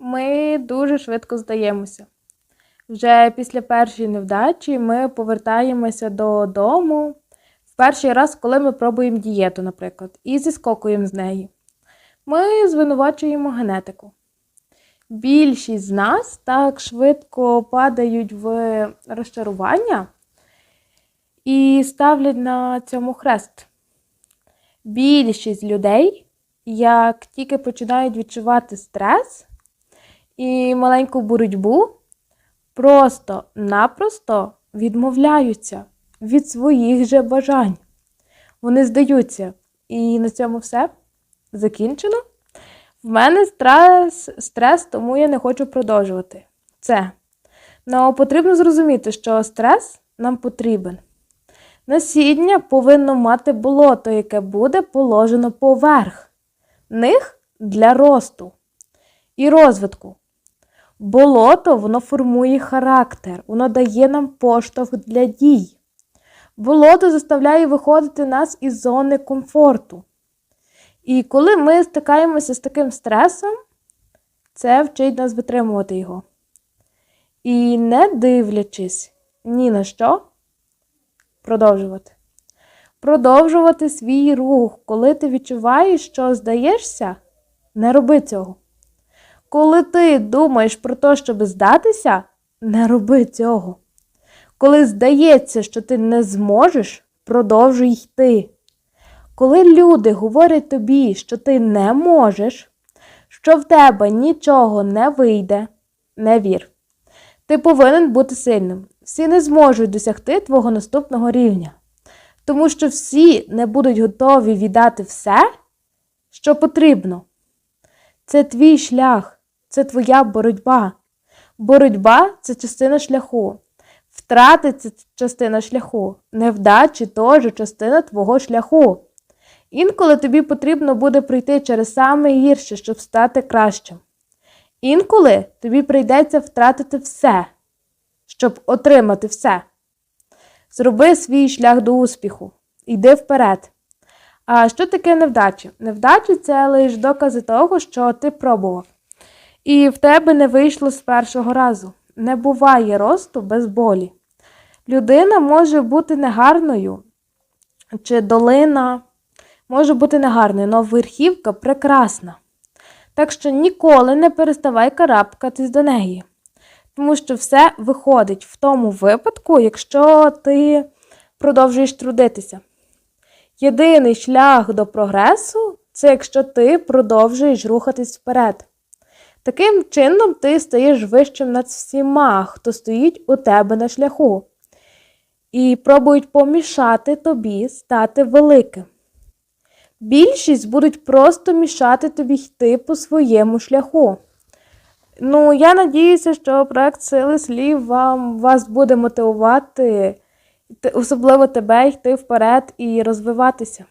ми дуже швидко здаємося. Вже після першої невдачі ми повертаємося додому в перший раз, коли ми пробуємо дієту, наприклад, і зіскокуємо з неї. Ми звинувачуємо генетику. Більшість з нас так швидко падають в розчарування і ставлять на цьому хрест. Більшість людей, як тільки починають відчувати стрес і маленьку боротьбу, просто-напросто відмовляються від своїх же бажань. Вони здаються. І на цьому все закінчено. В мене стрес, стрес, тому я не хочу продовжувати. Це. Но потрібно зрозуміти, що стрес нам потрібен. Насіння повинно мати болото, яке буде положено поверх них для росту і розвитку. Болото воно формує характер, воно дає нам поштовх для дій. Болото заставляє виходити нас із зони комфорту. І коли ми стикаємося з таким стресом, це вчить нас витримувати його. І не дивлячись ні на що, продовжувати. Продовжувати свій рух, коли ти відчуваєш, що здаєшся, не роби цього. Коли ти думаєш про те, щоб здатися, не роби цього. Коли здається, що ти не зможеш, продовжуй йти. Коли люди говорять тобі, що ти не можеш, що в тебе нічого не вийде, не вір. Ти повинен бути сильним. Всі не зможуть досягти твого наступного рівня, тому що всі не будуть готові віддати все, що потрібно. Це твій шлях, це твоя боротьба. Боротьба це частина шляху. Втрати це частина шляху. Невдачі теж частина твого шляху. Інколи тобі потрібно буде пройти через саме гірше, щоб стати кращим. Інколи тобі прийдеться втратити все, щоб отримати все. Зроби свій шлях до успіху. Йди вперед. А що таке невдачі? Невдачі це лише докази того, що ти пробував. І в тебе не вийшло з першого разу. Не буває росту без болі. Людина може бути негарною, чи долина може бути негарною, але верхівка прекрасна. Так що ніколи не переставай карабкатись до неї. Тому що все виходить в тому випадку, якщо ти продовжуєш трудитися. Єдиний шлях до прогресу це якщо ти продовжуєш рухатись вперед. Таким чином ти стаєш вищим над всіма, хто стоїть у тебе на шляху, і пробують помішати тобі стати великим. Більшість будуть просто мішати тобі йти по своєму шляху. Ну, я надіюся, що проект Сили слів вам вас буде мотивувати, особливо тебе йти вперед і розвиватися.